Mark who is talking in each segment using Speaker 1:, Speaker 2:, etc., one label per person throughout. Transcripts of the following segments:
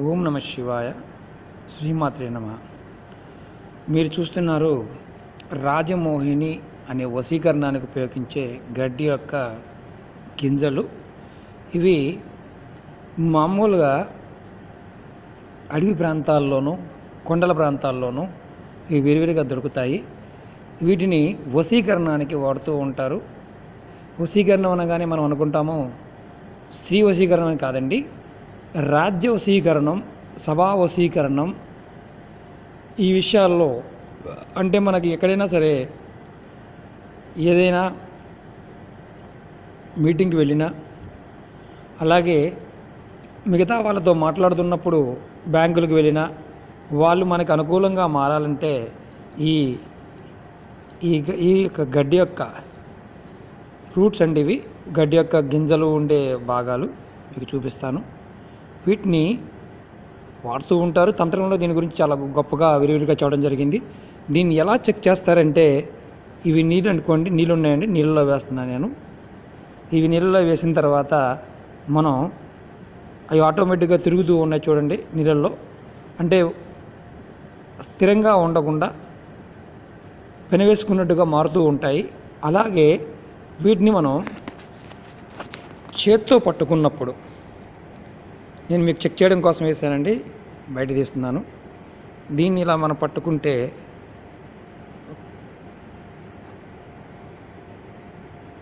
Speaker 1: ఓం నమ శివాయ. శ్రీమాత్రే నమ. మీరు చూస్తున్నారు రాజమోహిని అనే వశీకరణానికి ఉపయోగించే గడ్డి యొక్క గింజలు. ఇవి మామూలుగా అడవి ప్రాంతాల్లోనూ కొండల ప్రాంతాల్లోనూ ఇవి విరివిరిగా దొరుకుతాయి. వీటిని వశీకరణానికి వాడుతూ ఉంటారు. వశీకరణం అనగానే మనం అనుకుంటాము స్త్రీ వశీకరణం కాదండి రాజ్య వశీకరణం సభా వశీకరణం ఈ విషయాల్లో అంటే మనకి ఎక్కడైనా సరే ఏదైనా మీటింగ్కి వెళ్ళినా అలాగే మిగతా వాళ్ళతో మాట్లాడుతున్నప్పుడు బ్యాంకులకు వెళ్ళినా వాళ్ళు మనకు అనుకూలంగా మారాలంటే ఈ ఈ ఈ యొక్క గడ్డి యొక్క రూట్స్ అండి ఇవి. గడ్డి యొక్క గింజలు ఉండే భాగాలు మీకు చూపిస్తాను. వీటిని వాడుతూ ఉంటారు. తంత్రంలో దీని గురించి చాలా గొప్పగా విరివిరిగా చూడడం జరిగింది. దీన్ని ఎలా చెక్ చేస్తారంటే ఇవి నీళ్ళు అనుకోండి నీళ్ళు ఉన్నాయండి నీళ్ళలో వేస్తున్నాను నేను. ఇవి నీళ్ళలో వేసిన తర్వాత మనం అవి ఆటోమేటిక్గా తిరుగుతూ ఉన్నాయి చూడండి నీళ్ళల్లో. అంటే స్థిరంగా ఉండకుండా పెనవేసుకున్నట్టుగా మారుతూ ఉంటాయి. అలాగే వీటిని మనం చేత్తో పట్టుకున్నప్పుడు నేను మీకు చెక్ చేయడం కోసం వేసానండి బయట తీస్తున్నాను. దీన్ని ఇలా మనం పట్టుకుంటే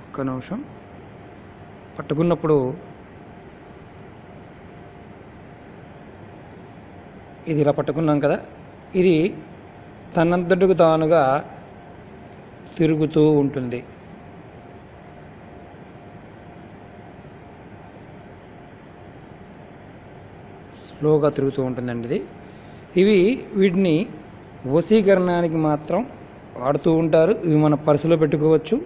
Speaker 1: ఒక్క నిమిషం. పట్టుకున్నప్పుడు ఇది ఇలా పట్టుకున్నాం కదా. ఇది తనంతటికి తానుగా తిరుగుతూ ఉంటుంది. స్లోగా తిరుగుతూ ఉంటుందండి ఇది. ఇవి వీటిని వశీకరణానికి మాత్రం వాడుతూ ఉంటారు. ఇవి మన పర్సులో పెట్టుకోవచ్చు.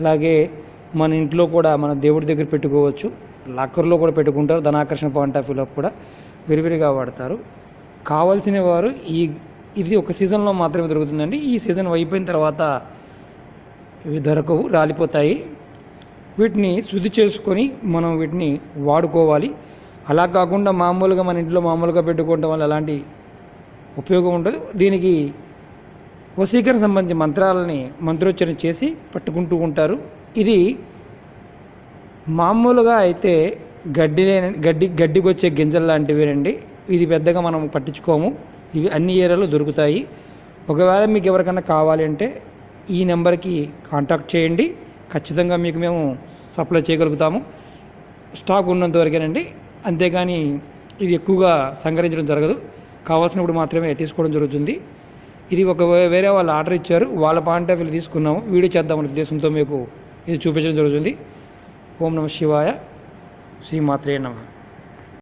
Speaker 1: అలాగే మన ఇంట్లో కూడా మన దేవుడి దగ్గర పెట్టుకోవచ్చు. లాకర్లో కూడా పెట్టుకుంటారు. ధనాకర్షణ పాయింట్ ఆఫ్ వ్యూలో కూడా విరివిరిగా వాడతారు. కావాల్సిన వారు ఈ ఇది ఒక సీజన్లో మాత్రమే దొరుకుతుందండి. ఈ సీజన్ అయిపోయిన తర్వాత ఇవి దొరకవు రాలిపోతాయి. వీటిని శుద్ధి చేసుకొని మనం వీటిని వాడుకోవాలి. అలా కాకుండా మామూలుగా మన ఇంట్లో మామూలుగా పెట్టుకోవడం వల్ల ఎలాంటి ఉపయోగం ఉండదు. దీనికి వశీకరణ సంబంధించిన మంత్రాలని మంత్రోచ్చరణ చేసి పట్టుకుంటూ ఉంటారు. ఇది మామూలుగా అయితే గడ్డి లేని- గడ్డి గడ్డికి వచ్చే గింజలు లాంటివేనండి. ఇది పెద్దగా మనం పట్టించుకోము. ఇవి అన్ని ఏరియాలో దొరుకుతాయి. ఒకవేళ మీకు ఎవరికైనా కావాలి అంటే ఈ నెంబర్కి కాంటాక్ట్ చేయండి. ఖచ్చితంగా మీకు మేము సప్లై చేయగలుగుతాము. స్టాక్ ఉన్నంత వరకేనండి. అంతేగాని ఇది ఎక్కువగా సంగ్రహించడం జరగదు. కావాల్సినప్పుడు మాత్రమే తీసుకోవడం జరుగుతుంది. ఇది ఒక వే- వేరే వాళ్ళు ఆర్డర్ ఇచ్చారు. వాళ్ళ పాంట వీళ్ళు తీసుకున్నాము. వీడియో చేద్దామనే ఉద్దేశంతో మీకు ఇది చూపించడం జరుగుతుంది. ఓం నమ శివాయ. శ్రీమాత్రే నమ.